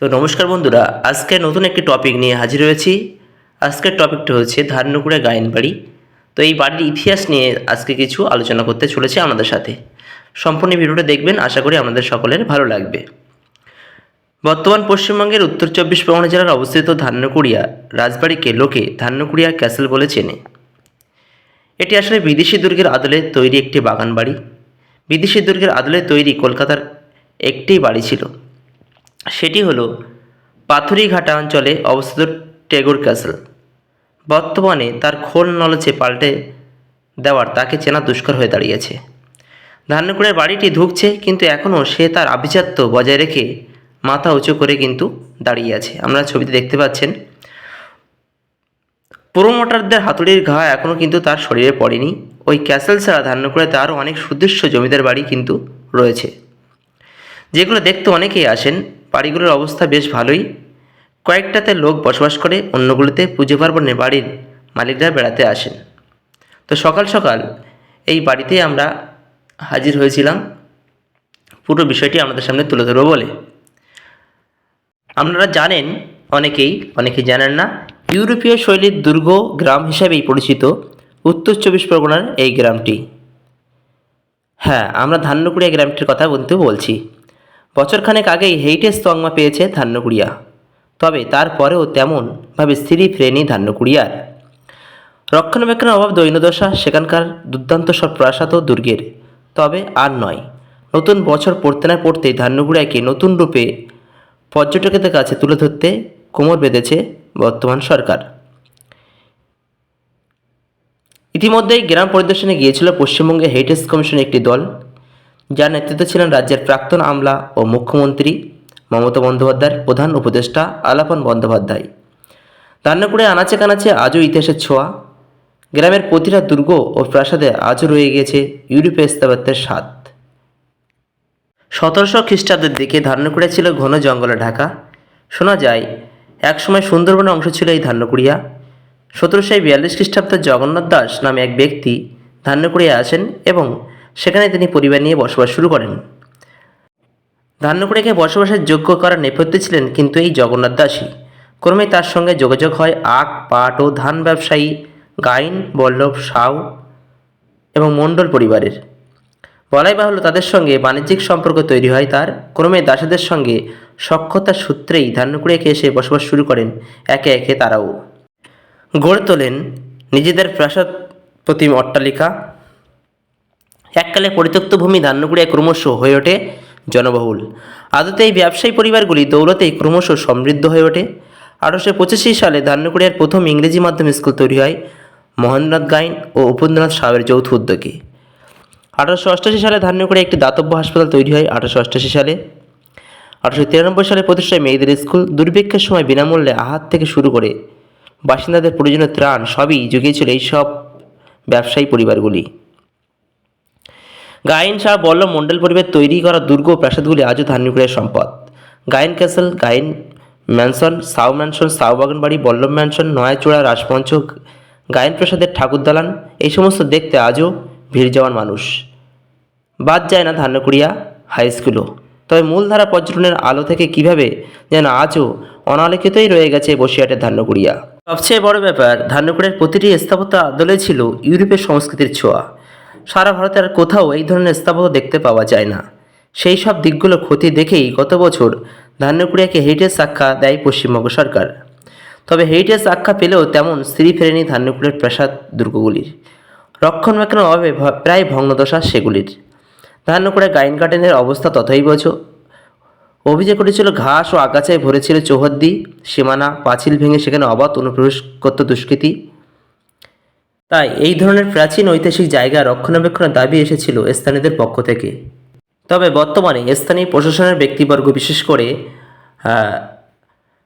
তো নমস্কার বন্ধুরা, আজকে নতুন একটি টপিক নিয়ে হাজির হয়েছি। আজকের টপিকটা হচ্ছে ধারণকুড়া গায়েন বাড়ি। তো এই বাড়ির ইতিহাস নিয়ে আজকে কিছু আলোচনা করতে চলেছি আমাদের সাথে। সম্পূর্ণ ভিডিওটা দেখবেন, আশা করি আমাদের সকলের ভালো লাগবে। বর্তমান পশ্চিমবঙ্গের উত্তর চব্বিশ পরগনা জেলার অবস্থিত ধান্যকুড়িয়া রাজবাড়িকে লোকে ধান্যকুড়িয়া ক্যাসেল বলে চেনে। এটি আসলে বিদেশি দুর্গের আদলে তৈরি একটি বাগান বাড়ি। বিদেশি দুর্গের আদলে তৈরি কলকাতার একটি বাড়ি ছিল। সেটি হলো পাথুরিঘাটা অঞ্চলে অবস্থিত টেগোর ক্যাসেল। বর্তমানে তার খোল নলচে পাল্টে দেওয়ার তাকে চেনা দুষ্কর হয়ে দাঁড়িয়েছে। ধান্যকুড়ের বাড়িটি ধুকছে, কিন্তু এখনও সে তার আভিজাত্য বজায় রেখে মাথা উঁচু করে কিন্তু দাঁড়িয়ে আছে। আমরা ছবিতে দেখতে পাচ্ছেন, প্রোমোটারদের হাতুড়ির ঘা এখনও কিন্তু তার শরীরে পড়েনি। ওই ক্যাসেল ছাড়া ধান্যকুড়াতে আরও অনেক সুদৃশ্য জমিদার বাড়ি কিন্তু রয়েছে। যেগুলো দেখতে অনেকেই আসেন, বাড়িগুলোর অবস্থা বেশ ভালোই। কয়েকটাতে লোক বসবাস করে, অন্যগুলোতে পুজো পার্বণে বাড়ির মালিকরা বেড়াতে আসেন। তো সকাল সকাল এই বাড়িতেই আমরা হাজির হয়েছিলাম। পুরো বিষয়টি আমাদের সামনে তুলে ধরবো বলে। আপনারা জানেন অনেকেই অনেকেই জানেন না, ইউরোপীয় শৈলীর দুর্গ গ্রাম হিসাবেই পরিচিত উত্তর চব্বিশ পরগনার এই গ্রামটি। হ্যাঁ আমরা ধান্যকুড়িয়া গ্রামটির কথা বলতে বলছি। বছরখানেক আগেই হেরিটেজ তকমা পেয়েছে ধান্যকুড়িয়া। তবে তারপরেও তেমনভাবে স্থিরই ফেরেনি ধান্যকুড়িয়ার। রক্ষণাবেক্ষণের অভাব দৈন্যদশা, সেখানকার দুর্দান্ত সব প্রাসাদ ও দুর্গের। তবে আর নয়, নতুন বছর পড়তে না পড়তেই ধান্যকুড়িয়াকে নতুন রূপে পর্যটকদের কাছে তুলে ধরতে কোমর বেঁধেছে বর্তমান সরকার। ইতিমধ্যেই গ্রাম পরিদর্শনে গিয়েছিল পশ্চিমবঙ্গে হেরিটেজ কমিশনের একটি দল। যার নেতৃত্বে ছিলেন রাজ্যের প্রাক্তন আমলা ও মুখ্যমন্ত্রী মমতা বন্দ্যোপাধ্যায়ের প্রধান উপদেষ্টা আলাপন বন্দ্যোপাধ্যায়। রান্নাকুড়ে আনাচে কানাচে আজও ইতিহাসের ছোঁয়া। গ্রামের প্রতিটা দুর্গ ও প্রাসাদে আজও রয়ে গিয়েছে ইউরোপীয় স্থাপত্যের স্বাদ। সতেরোশো খ্রিস্টাব্দের দিকে ধান্যকুড়িয়া ছিল ঘন জঙ্গলে ঢাকা। শোনা যায়, একসময় সুন্দরবনের অংশ ছিল এই ধান্যকুড়িয়া। সতেরোশো বিয়াল্লিশ খ্রিস্টাব্দে জগন্নাথ দাস নামে এক ব্যক্তি ধান্যকুড়িয়া আসেন এবং সেখানে তিনি পরিবার নিয়ে বসবাস শুরু করেন। ধান্যকুড়িয়াকে বসবাসের যোগ্য করার নেপথ্যে ছিলেন কিন্তু এই জগন্নাথ দাসী। ক্রমে তার সঙ্গে যোগাযোগ হয় আখ, পাট ও ধান ব্যবসায়ী গাইন, বল্লভ, সাউ এবং মণ্ডল পরিবারের। বলাই বাহুল্য তাদের সঙ্গে বাণিজ্যিক সম্পর্ক তৈরি হয় তার। ক্রমে দাসীদের সঙ্গে সক্ষতার সূত্রেই ধান্যকুড়িয়াকে এসে বসবাস শুরু করেন একে একে তারাও। গড়ে তোলেন নিজেদের প্রাসাদ প্রতিম অট্টালিকা এককালে পরিত্যক্ত ভূমি ধান্যকুড়িয়া ক্রমশ হয়ে ওঠে জনবহুল। আদতে এই ব্যবসায়ী পরিবারগুলি দৌলতেই ক্রমশ সমৃদ্ধ হয়ে ওঠে। আঠারোশো পঁচাশি সালে ধান্যকুড়িয়ার প্রথম ইংরেজি মাধ্যম স্কুল তৈরি হয় মহেন্দ্রনাথ গাইন ও উপেন্দ্রনাথ সাহেবের যৌথ উদ্যোগে। আঠারোশো অষ্টাশি সালে ধান্যকুড়ে একটি দাতব্য হাসপাতাল তৈরি হয় আঠারোশো অষ্টাশি সালে। আঠারোশো তিরানব্বই সালে প্রতিষ্ঠায় মেয়েদের স্কুল। দুর্ভিক্ষের সময় বিনামূল্যে আহার থেকে শুরু করে বাসিন্দাদের প্রয়োজনীয় ত্রাণ সবই জুগিয়েছিল এইসব ব্যবসায়ী পরিবারগুলি। গায়েন শাহ বল্লভ মণ্ডল পরিবার তৈরি করা দুর্গ প্রাসাদগুলি আজও ধান্যকুড়ের সম্পদ। Gayen castle, Gayen mansion, Sau mansion, Sau বাগান বাড়ি বল্লভ ম্যানসন নয়াচূড়া রাজমঞ্চ গায়েন প্রাসাদের ঠাকুর দালান, এই সমস্ত দেখতে আজও ভিড় যাওয়ার মানুষ। বাদ যায় না ধান্যকুড়িয়া হাই স্কুলও। তবে মূলধারা পর্যটনের আলো থেকে কীভাবে যেন আজও অনালোকিতই রয়ে গেছে বসিরহাটের ধান্যকুড়িয়া সবচেয়ে বড় ব্যাপার ধান্যকুড়ের প্রতিটি স্থাপত্য আদলে ছিল ইউরোপের সংস্কৃতির ছোঁয়া। সারা ভারতে আর কোথাও এই ধরনের স্থাপত্য দেখতে পাওয়া যায় না। সেই সব দিকগুলো ক্ষতি দেখেই গত বছর ধান্যকুড়িয়াকে হেরিটেজ আখ্যা দেয় পশ্চিমবঙ্গ সরকার। তবে হেরিটেজ আখ্যা পেলেও তেমন স্ত্রী ফেরেনি ধান্যকুড়ের প্রাসাদ দুর্গগুলির। রক্ষণাবেক্ষণের অভাবে প্রায় ভগ্নদশা সেগুলির। ধান্যকুড়ে গাইন গার্ডেনের অবস্থা তথৈবচ অভিযোগ করেছিল ঘাস ও আগাছায় ভরেছিল চৌহদ্দি, সীমানা, পাঁচিল ভেঙে সেখানে অবাধ অনুপ্রবেশ করত দুষ্কৃতী। তাই এই ধরনের প্রাচীন ঐতিহাসিক জায়গা রক্ষণাবেক্ষণের দাবি এসেছিল স্থানীয়দের পক্ষ থেকে। তবে বর্তমানে স্থানীয় প্রশাসনের ব্যক্তিবর্গ, বিশেষ করে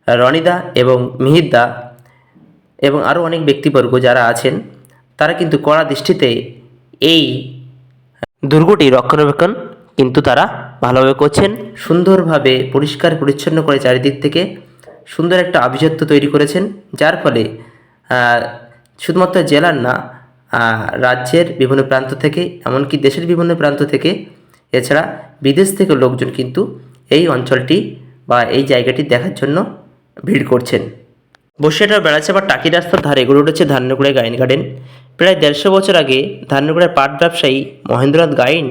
রনিদা এবং মিহিরদা এবং আরও অনেক ব্যক্তিবর্গ যারা আছেন, তারা কিন্তু কড়া দৃষ্টিতে এই দুর্গটি রক্ষণাবেক্ষণ কিন্তু তারা ভালোভাবে করছেন। সুন্দরভাবে, পরিষ্কার, পরিচ্ছন্ন করে চারিদিক থেকে সুন্দর একটা আভিজাত্য তৈরি করেছেন, যার ফলে শুধুমাত্র জেলার না রাজ্যের বিভিন্ন প্রান্ত থেকে, এমনকি দেশের বিভিন্ন প্রান্ত থেকে, এছাড়া বিদেশ থেকে লোকজন কিন্তু এই অঞ্চলটি বা এই জায়গাটি দেখার জন্য ভিড় করছেন। বসিয়াটার বেড়াচাপার টাকি রাস্তার ধারে গড়ে উঠেছে ধান্যকুড়ায় গাইন গার্ডেন। প্রায় দেড়শো বছর আগে ধান্যকুড়ার পাট ব্যবসায়ী মহেন্দ্রনাথ গাইন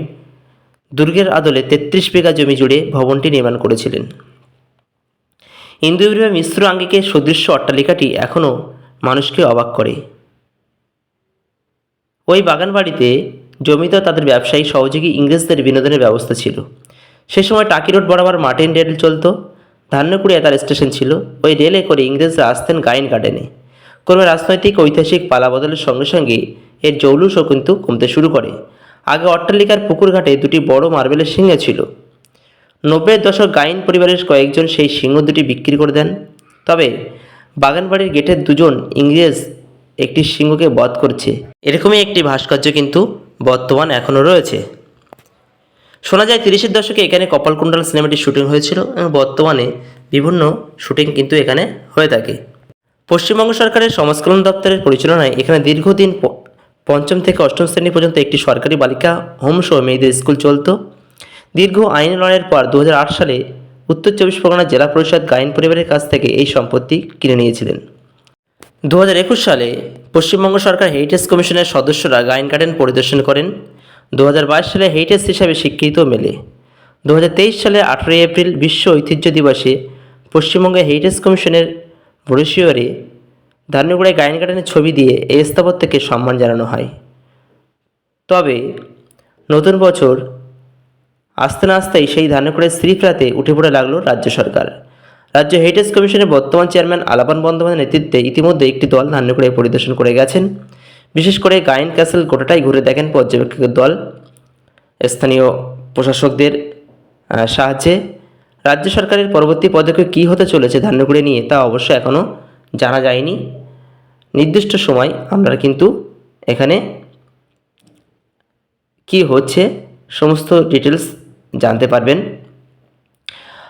দুর্গের আদলে তেত্রিশ বিঘা জমি জুড়ে ভবনটি নির্মাণ করেছিলেন। ইন্দুবিভাগ মিশ্র আঙ্গিকের সদৃশ্য অট্টালিকাটি এখনও মানুষকে অবাক করে। ওই বাগানবাড়িতে জমিতে তাদের ব্যবসায়ী সহযোগী ইংরেজদের বিনোদনের ব্যবস্থা ছিল। সে সময় টাকি রোড বরাবর মার্টিন রেল চলত। ধান্যকুড়িয়া তার স্টেশন ছিল। ওই রেলে করে ইংরেজরা আসতেন গাইন গার্ডেনে। ক্রমে রাজনৈতিক, ঐতিহাসিক পালাবদলের সঙ্গে সঙ্গে এর জৌলুসও কিন্তু কমতে শুরু করে। আগে অট্টালিকার পুকুরঘাটে দুটি বড় মার্বেলের সিংহ ছিল। নব্বইয়ের দশক গাইন পরিবারের কয়েকজন সেই সিংহ দুটি বিক্রি করে দেন। তবে বাগানবাড়ির গেটের দুজন ইংরেজ একটি সিংহকে বধ করছে। এরকমই একটি ভাস্কর্য কিন্তু বর্তমান এখনও রয়েছে। শোনা যায় তিরিশের দশকে এখানে কপালকুণ্ডল সিনেমাটির শুটিং হয়েছিল এবং বর্তমানে বিভিন্ন শুটিং কিন্তু এখানে হয়ে থাকে। পশ্চিমবঙ্গ সরকারের সমাজকল্যাণ দপ্তরের পরিচালনায় এখানে দীর্ঘদিন পঞ্চম থেকে অষ্টম শ্রেণি পর্যন্ত একটি সরকারি বালিকা হোম সহ মেয়েদের স্কুল চলত। দীর্ঘ আইন লড়াইয়ের পর দু হাজার আট সালে উত্তর চব্বিশ পরগনা জেলা পরিষদ গাইন পরিবারের কাছ থেকে এই সম্পত্তি কিনে নিয়েছিলেন। দু হাজার একুশ সালে পশ্চিমবঙ্গ সরকার হেরিটেজ কমিশনের সদস্যরা গাইন গার্ডেন পরিদর্শন করেন। দু হাজার বাইশ সালে হেরিটেজ হিসাবে স্বীকৃত মেলে। দু হাজার তেইশ সালে আঠেরোই এপ্রিল বিশ্ব ঐতিহ্য দিবসে পশ্চিমবঙ্গে হেরিটেজ কমিশনের ব্রোশিওরে ধান্যগুড়ায় গাইন গার্ডেনের ছবি দিয়ে এই স্থাপত্যকে সম্মান জানানো হয়। তবে নতুন বছর আসতে না আসতেই সেই ধান্যকুড়ের শ্রীফ্রাতে উঠে পড়ে লাগল রাজ্য সরকার। রাজ্য হেরিটেজ কমিশনের বর্তমান চেয়ারম্যান আলাপান বন্দ্যোপাধ্যায়ের নেতৃত্বে ইতিমধ্যে একটি দল ধান্যকুড়ায় পরিদর্শন করে গেছেন। বিশেষ করে গায়েন ক্যাসেল গোটাটাই ঘুরে দেখেন পর্যবেক্ষকের দল। স্থানীয় প্রশাসকদের সাহায্যে রাজ্য সরকারের পরবর্তী পদক্ষেপ কী হতে চলেছে ধান্যকুড়ে নিয়ে তা অবশ্য এখনও জানা যায়নি। নির্দিষ্ট সময় আমরা কিন্তু এখানে কি হচ্ছে সমস্ত ডিটেলস জানতে পারবেন।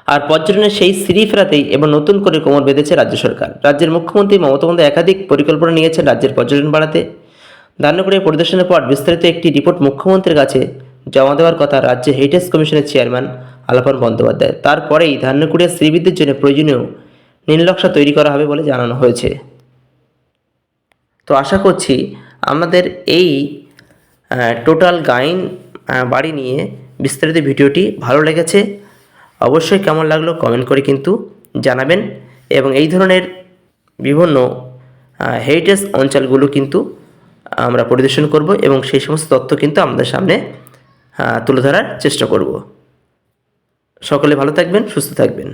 আর পর্যটনের সেই সিঁড়ি ফেরাতেই এবার নতুন করে কোমর বেঁধেছে রাজ্য সরকার। রাজ্যের মুখ্যমন্ত্রী মমতা বন্দ্যোপাধ্যায় একাধিক পরিকল্পনা নিয়েছেন রাজ্যের পর্যটন বাড়াতে। ধান্যকুড়ে পরিদর্শনের পর বিস্তারিত একটি রিপোর্ট মুখ্যমন্ত্রীর কাছে জমা দেওয়ার কথা রাজ্য হেরিটেজ কমিশনের চেয়ারম্যান আলাপন বন্দ্যোপাধ্যায়। তারপরেই ধান্যকুড়িয়া শ্রীবিদ্যুৎ জন্য প্রয়োজনীয় নীলনকশা তৈরি করা হবে বলে জানানো হয়েছে। তো আশা করছি আমাদের এই টোটাল গাইন বাড়ি নিয়ে বিস্তারিত ভিডিওটি ভালো লেগেছে। অবশ্যই কেমন লাগল কমেন্ট করে কিন্তু জানাবেন। এবং এই ধরনের বিভিন্ন হেরিটেজ অঞ্চলগুলো কিন্তু আমরা পরিদর্শন করব এবং সেই সমস্ত তথ্য কিন্তু আমাদের সামনে তুলে ধরার চেষ্টা করব। সকলে ভালো থাকবেন, সুস্থ থাকবেন।